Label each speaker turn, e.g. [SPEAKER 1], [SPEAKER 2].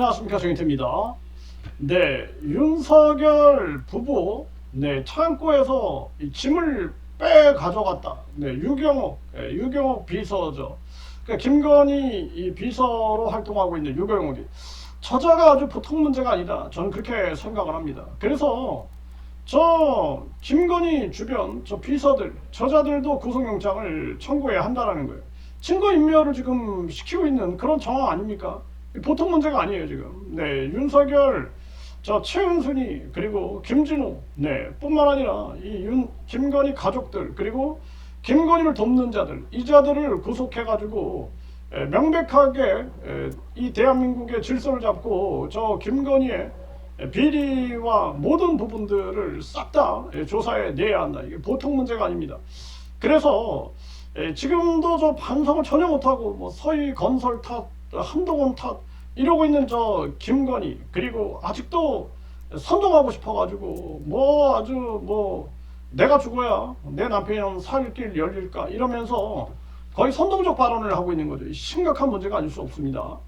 [SPEAKER 1] 안녕하십니까 정인태입니다. 네, 윤석열 부부 네 창고에서 이 짐을 빼 가져갔다. 네, 유경옥, 예, 유경옥 비서죠. 그러니까 김건희 이 비서로 활동하고 있는 유경옥이 저자가 아주 보통 문제가 아니다. 저는 그렇게 생각을 합니다. 그래서 저 김건희 주변 저 비서들 저자들도 구속영장을 청구해야 한다라는 거예요. 증거 인멸을 지금 시키고 있는 그런 정황 아닙니까? 보통 문제가 아니에요 지금. 네, 윤석열, 저 최은순이 그리고 김진우, 네, 뿐만 아니라 이 윤 김건희 가족들 그리고 김건희를 돕는 자들 이 자들을 구속해가지고 에, 명백하게 에, 이 대한민국의 질서를 잡고 저 김건희의 에, 비리와 모든 부분들을 싹 다 조사해 내야 한다. 이게 보통 문제가 아닙니다. 그래서 에, 지금도 저 반성을 전혀 못하고 뭐 서희 건설 탓, 한동훈 탓 이러고 있는 저 김건희 그리고 아직도 선동하고 싶어가지고 뭐 아주 뭐 내가 죽어야 내 남편이랑 살길 열릴까 이러면서 거의 선동적 발언을 하고 있는 거죠. 심각한 문제가 아닐 수 없습니다.